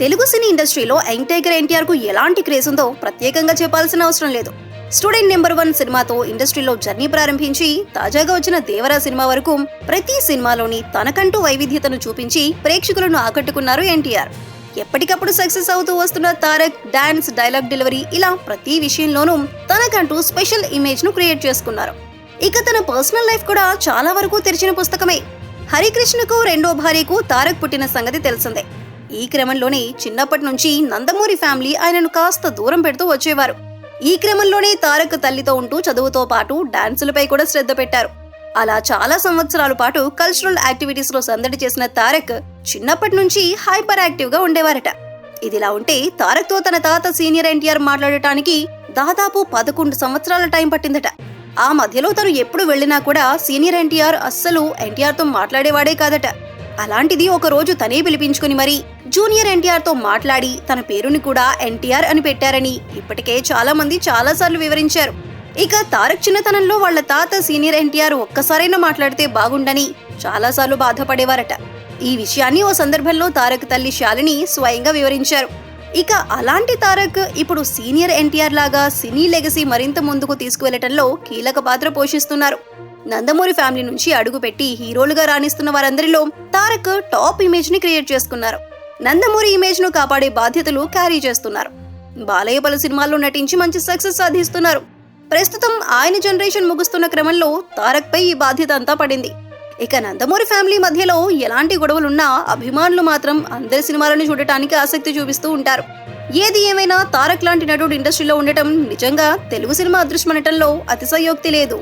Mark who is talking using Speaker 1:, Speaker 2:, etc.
Speaker 1: తెలుగు సినీ ఇండస్ట్రీలో young tiger ఎన్టీఆర్కు ఎలాంటి క్రేజ్ ఉందో ప్రత్యేకంగా చెప్పాల్సిన అవసరం లేదు. స్టూడెంట్ నెంబర్ వన్ సినిమాతో ఇండస్ట్రీలో జర్నీ ప్రారంభించి తాజాగా వచ్చిన దేవరా సినిమా వరకు ప్రతి సినిమాలోని తనకంటూ వైవిధ్యతను చూపించి ప్రేక్షకులను ఆకట్టుకున్నారు ఎన్టీఆర్. ఎప్పటికప్పుడు సక్సెస్ అవుతూ వస్తున్న తారక్ డాన్స్ డైలాగ్ డెలివరీ ఇలా ప్రతి విషయంలోనూ తనకంటూ స్పెషల్ ఇమేజ్ను క్రియేట్ చేసుకున్నారు. ఇక తన పర్సనల్ లైఫ్ కూడా చాలా వరకు తెరిచిన పుస్తకమే. హరికృష్ణకు రెండో భార్యకు తారక్ పుట్టిన సంగతి తెలిసిందే. ఈ క్రమంలోనే చిన్నప్పటి నుంచి నందమూరి ఫ్యామిలీ ఆయనను కాస్త దూరం పెడుతూ వచ్చేవారు. ఈ క్రమంలోనే తారక్ తల్లితో ఉంటూ చదువుతో పాటు డాన్సులపై కూడా శ్రద్ధ పెట్టారు. అలా చాలా సంవత్సరాల పాటు కల్చరల్ యాక్టివిటీస్లో సందడి చేసిన తారక్ చిన్నప్పటి నుంచి హైపర్ యాక్టివ్గా ఉండేవారట. ఇదిలా ఉంటే తారక్తో తన తాత సీనియర్ ఎన్టీఆర్ మాట్లాడటానికి దాదాపు పదకొండు సంవత్సరాల టైం పట్టిందట. ఆ మధ్యలో తను ఎప్పుడు వెళ్ళినా కూడా సీనియర్ ఎన్టీఆర్ అస్సలు ఎన్టీఆర్తో మాట్లాడేవాడే కాదట. అలాంటిది ఒకరోజు తనే పిలిపించుకుని మరి జూనియర్ ఎన్టీఆర్తో మాట్లాడి తన పేరుని కూడా ఎన్టీఆర్ అని పెట్టారని ఇప్పటికే చాలా మంది చాలా సార్లు వివరించారు. ఇక తారక్ చిన్నతనంలో వాళ్ళ తాత సీనియర్ ఎన్టీఆర్ ఒక్కసారైనా మాట్లాడితే బాగుండని చాలాసార్లు బాధపడేవారట. ఈ విషయాన్ని ఓ సందర్భంలో తారక్ తల్లి శాలిని స్వయంగా వివరించారు. ఇక అలాంటి తారక్ ఇప్పుడు సీనియర్ ఎన్టీఆర్ లాగా సినీ లెగసీ మరింత ముందుకు తీసుకువెళ్ళటంలో కీలక పాత్ర పోషిస్తున్నారు. నందమూరి ఫ్యామిలీ నుంచి అడుగుపెట్టి హీరోలుగా రాణిస్తున్న వారందరిలో తారక్ టాప్ ఇమేజ్ని క్రియేట్ చేసుకున్నారు. నందమూరి ఇమేజ్ను కాపాడే బాధ్యతలు క్యారీ చేస్తున్నారు. బాలయ్య పలు సినిమాల్లో నటించి మంచి సక్సెస్ సాధిస్తున్నారు. ప్రస్తుతం ఆయన జనరేషన్ ముగుస్తున్న క్రమంలో తారక్ పై ఈ బాధ్యత అంతా పడింది. ఇక నందమూరి ఫ్యామిలీ మధ్యలో ఎలాంటి గొడవలున్నా అభిమానులు మాత్రం అందరి సినిమాలను చూడటానికి ఆసక్తి చూపిస్తూ ఉంటారు. ఏది ఏమైనా తారక్ లాంటి నటుడు ఇండస్ట్రీలో ఉండటం నిజంగా తెలుగు సినిమా అదృష్టమనటంలో అతిశయోక్తి లేదు.